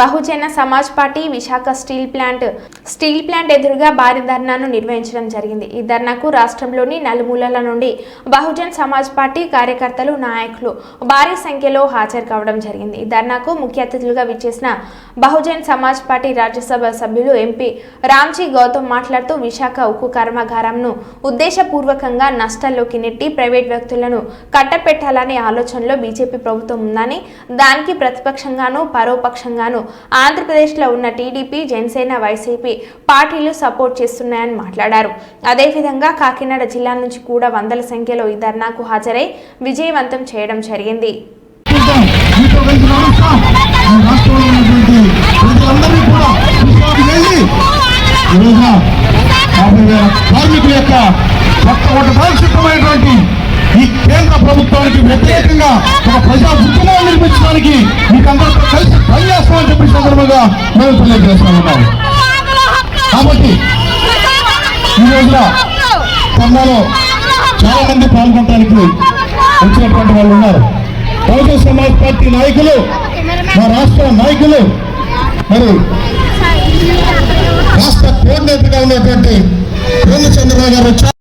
Bahujan Samaj party Visakha steel plant. Steel plant ఎదురుగా భారీ ధర్నాను నిర్వహించడం జరిగింది. ఈ ధర్నాకు రాష్ట్రంలోని నలుమూలల నుండి బహుజన్ సమాజ్ పార్టీ కార్యకర్తలు నాయకులు భారీ సంఖ్యలో హాజరు కావడం జరిగింది. ఈ ధర్నాకు ముఖ్య అతిథులుగా విచ్చేసిన బహుజన్ సమాజ్ పార్టీ రాజ్యసభ సభ్యులు ఎంపీ రామ్జీ గౌతమ్ మాట్లాడుతూ విశాఖ ఉక్కు కర్మాగారంను ఉద్దేశపూర్వకంగా నష్టాల్లోకి నెట్టి ప్రైవేట్ వ్యక్తులను కట్టపెట్టాలనే ఆలోచనలో బీజేపీ ప్రభుత్వం ఉందని దానికి ప్రతిపక్షంగాను పరోపక్షంగాను ఆంధ్రప్రదేశ్లో ఉన్న టీడీపీ జనసేన వైసీపీ పార్టీలు సపోర్ట్ చేస్తున్నాయని మాట్లాడారు. అదేవిధంగా కాకినాడ జిల్లా నుంచి కూడా వందల సంఖ్యలో ఈ ధర్నాకు హాజరై విజయవంతం చేయడం జరిగింది. ఈ కార్మికుల యొక్క ఈ కేంద్ర ప్రభుత్వానికి వ్యతిరేకంగా ఒక ప్రజా సందర్భంగా మేము తెలియజేస్తా ఉన్నాం. కాబట్టి ఈ రోజున సమ్మాలో చాలా మంది పాల్గొనడానికి వచ్చినటువంటి వాళ్ళు ఉన్నారు. బహుజన సమాజ్ పార్టీ నాయకులు మా రాష్ట్ర నాయకులు మరి రాష్ట్ర కోఆర్డినేటర్గా ఉన్నటువంటి పేర్ల చంద్రబాబు గారు వచ్చారు.